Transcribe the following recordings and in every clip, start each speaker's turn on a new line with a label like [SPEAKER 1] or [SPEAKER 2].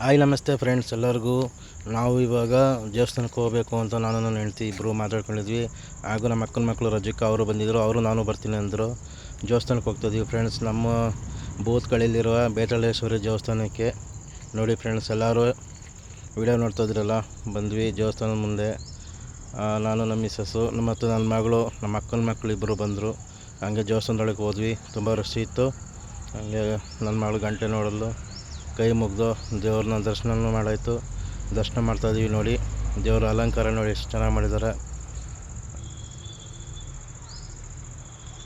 [SPEAKER 1] Hi, ನಮಸ್ತೆ friends ಎಲ್ಲರಿಗೂ. ನಾವು ಇವಾಗ ದೇವಸ್ಥಾನಕ್ಕೆ ಹೋಗಬೇಕು ಅಂತ ನಾನು ನನ್ನ ಹೆಂಡ್ತಿ ಇಬ್ಬರು ಮಾತಾಡ್ಕೊಂಡಿದ್ವಿ. ಹಾಗೂ ನಮ್ಮ ಅಕ್ಕನ ಮಕ್ಕಳು ರಜಕ್ಕೆ ಅವರು ಬಂದಿದ್ದರು ಅವರು ನಾನು ಬರ್ತೀನಿ ಅಂದರು. ದೇವಸ್ಥಾನಕ್ಕೆ ಹೋಗ್ತಾಯಿದ್ವಿ ಫ್ರೆಂಡ್ಸ್ ನಮ್ಮ ಬೂತ್ಗಳಲ್ಲಿರುವ ಬೇತಾಳೇಶ್ವರಿ ದೇವಸ್ಥಾನಕ್ಕೆ. ನೋಡಿ ಫ್ರೆಂಡ್ಸ್ ಎಲ್ಲರೂ ವಿಡಿಯೋ ನೋಡ್ತಾ ಇದ್ರಲ್ಲ? ಬಂದ್ವಿ ದೇವಸ್ಥಾನದ ಮುಂದೆ. ನಾನು ನಮ್ಮ ಮಿಸ್ಸಸ್ಸು ಮತ್ತು ನನ್ನ ಮಗಳು, ನಮ್ಮ ಅಕ್ಕನ ಮಕ್ಕಳು ಇಬ್ಬರು ಬಂದರು. ಹಂಗೆ ದೇವಸ್ಥಾನದೊಳಗೆ ಹೋದ್ವಿ. ತುಂಬ ರಶ್ ಇತ್ತು. ಹಂಗೆ ನನ್ನ ಮಗಳು ಗಂಟೆ ನೋಡಲು. ಕೈ ಮುಗಿದು ದೇವ್ರನ್ನ ದರ್ಶನ ಮಾಡಾಯಿತು. ದರ್ಶನ ಮಾಡ್ತಾಯಿದ್ದೀವಿ ನೋಡಿ. ದೇವರ ಅಲಂಕಾರ ನೋಡಿ ಎಷ್ಟು ಚೆನ್ನಾಗಿ ಮಾಡಿದ್ದಾರೆ.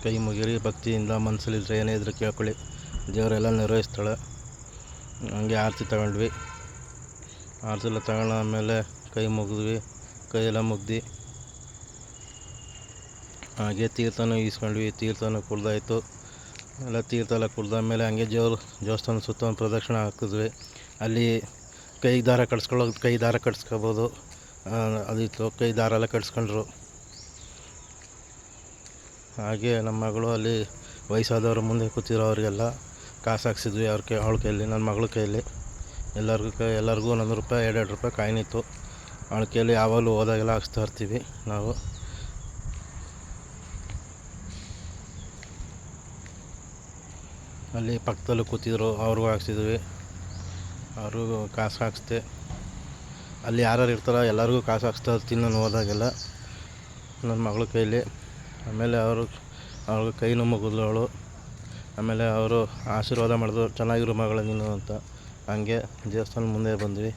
[SPEAKER 1] ಕೈ ಮುಗಿರಿ, ಭಕ್ತಿಯಿಂದ ಮನಸ್ಸಲ್ಲಿದ್ದರೆ ಏನೇ ಇದ್ರೂ ಕೇಳ್ಕೊಳ್ಳಿ. ದೇವರೆಲ್ಲ ನಿರ್ವಹಿಸ್ತಾಳೆ. ಹಂಗೆ ಆರತಿ ತಗೊಂಡ್ವಿ. ಆರತಿ ಎಲ್ಲ ತಗೊಂಡಾದ್ಮೇಲೆ ಕೈ ಮುಗಿದ್ವಿ. ಕೈಯೆಲ್ಲ ಮುಗ್ದು ಹಾಗೆ ತೀರ್ಥನೂ ಈಸ್ಕೊಂಡ್ವಿ. ತೀರ್ಥನೂ ಕುಡ್ದಾಯಿತು. ಎಲ್ಲ ತೀರ್ಥ ಎಲ್ಲ ಕುಡ್ದಾದ್ಮೇಲೆ ಹಂಗೆ ಜೋರು ದೇವಸ್ಥಾನ ಸುತ್ತ ಒಂದು ಪ್ರದಕ್ಷಿಣೆ ಹಾಕಿದ್ವಿ. ಅಲ್ಲಿ ಕೈ ದಾರ ಕಟ್ಸ್ಕೊಳ್ಳೋದು ಕೈ ದಾರ ಕಟ್ಸ್ಕೊಬೋದು. ಅದಿತ್ತು ಕೈ ದಾರ ಎಲ್ಲ ಕಟ್ಸ್ಕೊಂಡ್ರು. ಹಾಗೆ ನಮ್ಮ ಮಗಳು ಅಲ್ಲಿ ವಯಸ್ಸಾದವ್ರು ಮುಂದೆ ಕೂತಿರೋ ಅವರಿಗೆಲ್ಲ ಕಾಸು ಹಾಕ್ಸಿದ್ವಿ ಅವ್ರ ಕೈ, ಅವಳ ಕೈಯಲ್ಲಿ, ನನ್ನ ಮಗಳ ಕೈಯಲ್ಲಿ. ಎಲ್ಲರಿಗೂ ಕೈ, ಎಲ್ಲರಿಗೂ ಒಂದೊಂದು ರೂಪಾಯಿ, ಎರಡೆರಡು ರೂಪಾಯಿ ಕಾಯಿನ್ ಇತ್ತು. ಅವಳ ಕೈಯಲ್ಲಿ ಯಾವಾಗಲೂ ಹೋದಾಗೆಲ್ಲ ಹಾಕ್ಸ್ತಾ ಇರ್ತೀವಿ ನಾವು. ಅಲ್ಲಿ ಪಕ್ಕದಲ್ಲೂ ಕೂತಿದ್ರು, ಅವ್ರಿಗೂ ಹಾಕ್ಸಿದ್ವಿ. ಅವ್ರಿಗೂ ಕಾಸು ಹಾಕ್ಸ್ದೆ. ಅಲ್ಲಿ ಯಾರ್ಯಾರು ಇರ್ತಾರೋ ಎಲ್ಲರಿಗೂ ಕಾಸು ಹಾಕ್ಸ್ತಾ ಇರ್ತೀನಿ ನಾನು ಹೋದಾಗೆಲ್ಲ. ನನ್ನ ಮಗಳ ಕೈಲಿ. ಆಮೇಲೆ ಅವರು ಅವ್ರ ಕೈನೂ ಮುಗಿದ್ಲು ಅವಳು ಆಮೇಲೆ ಅವರು ಆಶೀರ್ವಾದ ಮಾಡಿದ್ರು, ಚೆನ್ನಾಗಿರೋ ಮಗಳ ನೀನು ಅಂತ. ಹಂಗೆ ದೇವಸ್ಥಾನ ಮುಂದೆ ಬಂದ್ವಿ.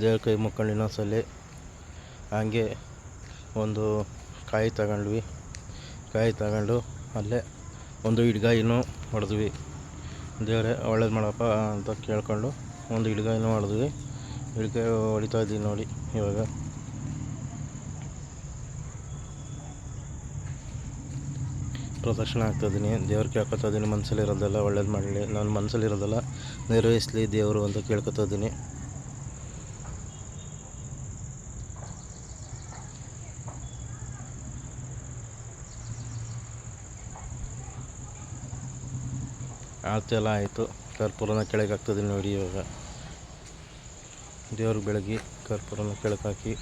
[SPEAKER 1] ದೇವ್ರ ಕೈ ಮುಕ್ಕೊಂಡು ಇನ್ನೊಂದ್ಸಲಿ ಹಂಗೆ ಒಂದು ಕಾಯಿ ತಗೊಂಡ್ವಿ. ಕಾಯಿ ತಗೊಂಡು ಅಲ್ಲೇ ಒಂದು ಇಡ್ಗಾಯಿನೂ ಹೊಡೆದ್ವಿ. ದೇವರೇ, ಒಳ್ಳೇದು ಮಾಡಪ್ಪ ಅಂತ ಕೇಳಿಕೊಂಡು ಒಂದು ಇಡ್ಗಾಯಿನೂ ಮಾಡಿದ್ವಿ. ಇಡ್ಗಾಯಿ ಹೊಡಿತಾ ಇದ್ದೀವಿ ನೋಡಿ ಇವಾಗ. ಪ್ರದಕ್ಷಿಣೆ ಆಗ್ತಾಯಿದ್ದೀನಿ ದೇವ್ರು ಕೇಳ್ಕೊತಾ ಇದ್ದೀನಿ ಮನಸ್ಸಲ್ಲಿರೋದೆಲ್ಲ ಒಳ್ಳೇದು ಮಾಡಲಿ. ನಾನು ಮನಸ್ಸಲ್ಲಿರೋದೆಲ್ಲ ನಿರ್ವಹಿಸಲಿ ದೇವರು ಅಂತ ಕೇಳ್ಕೊತಾ ಇದ್ದೀನಿ. ಆರತಿ ಎಲ್ಲ ಆಯಿತು. ಕರ್ಪೂರನ ಕೆಳಗೆ ಹಾಕ್ತಿದ್ದೀನಿ ನೋಡಿ ಇವಾಗ. ದೇವ್ರಿಗೆ ಬೆಳಗ್ಗೆ ಕರ್ಪೂರನ ಕೆಳಗೆ ಹಾಕಿ.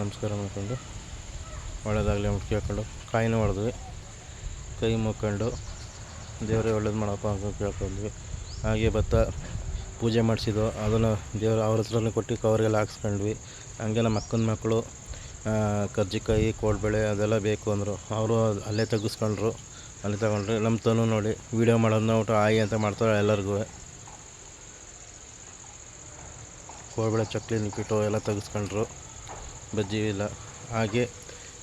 [SPEAKER 1] ನಮಸ್ಕಾರ ಮಾಡ್ಕೊಂಡು ಒಳ್ಳೇದಾಗಲಿ ಅಂತ ಕೇಳ್ಕೊಂಡು ಕಾಯಿನ ಹೊಡೆದ್ವಿ. ಕೈ ಮುಕ್ಕೊಂಡು ದೇವರೇ ಒಳ್ಳೇದು ಮಾಡಪ್ಪ ಅಂತ ಕೇಳ್ಕೊಂಡ್ವಿ. ಹಾಗೆ ಭತ್ತ ಪೂಜೆ ಮಾಡಿಸಿದ್ದು ಅದನ್ನು ದೇವ್ರ ಅವ್ರ ಹತ್ರನೇ ಕೊಟ್ಟು ಕವರಿಗೆಲ್ಲ ಹಾಕ್ಸ್ಕೊಂಡ್ವಿ. ಹಂಗೆ ನಮ್ಮ ಅಕ್ಕನ ಮಕ್ಕಳು ಕರ್ಜಿಕಾಯಿ, ಕೋಡ್ಬೇಳೆ ಅದೆಲ್ಲ ಬೇಕು ಅಂದರು. ಅವರು ಅಲ್ಲೇ ತೆಗೆಸ್ಕೊಂಡ್ರು. ಅಲ್ಲೇ ತಗೊಂಡ್ರು. ನಮ್ಮ ತನು ನೋಡಿ ವೀಡಿಯೋ ಮಾಡೋದನ್ನ ಒಟ್ಟು ಆಯಿ ಅಂತ ಮಾಡ್ತಾರೆ ಎಲ್ಲರಿಗೂ. ಕೋಡ್ಬೇಳೆ, ಚಕ್ಲಿ ನಿಪ್ಪಿಟ್ಟು ಎಲ್ಲ ತೆಗೆಸ್ಕೊಂಡ್ರು. ಬಜ್ಜಿ ಇಲ್ಲ. ಹಾಗೆ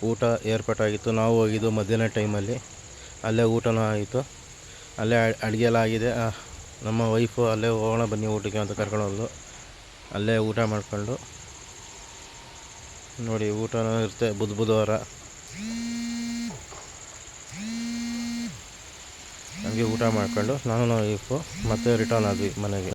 [SPEAKER 1] ಊಟ ಏರ್ಪಾಟಾಗಿತ್ತು. ನಾವು ಹೋಗಿದ್ದು ಮಧ್ಯಾಹ್ನ ಟೈಮಲ್ಲಿ. ಅಲ್ಲೇ ಊಟನೂ ಆಯಿತು. ಅಲ್ಲೇ ಅಡುಗೆ ಎಲ್ಲ ಆಗಿದೆ. ನಮ್ಮ ವೈಫು ಅಲ್ಲೇ ಹೋಗೋಣ ಬನ್ನಿ ಊಟಕ್ಕೆ ಅಂತ ಕರ್ಕೊಂಡು ಹೋದ್ಲು. ಅಲ್ಲೇ ಊಟ ಮಾಡ್ಕೊಂಡು ನೋಡಿ ಊಟನೂ ಇರುತ್ತೆ ಬುಧ ಬುಧವಾರ ಹಂಗೆ ಊಟ ಮಾಡ್ಕೊಂಡು ನಾನು ಇಪ್ಪು ಮತ್ತೆ ರಿಟರ್ನ್ ಆದ್ವಿ ಮನೆಗೆ.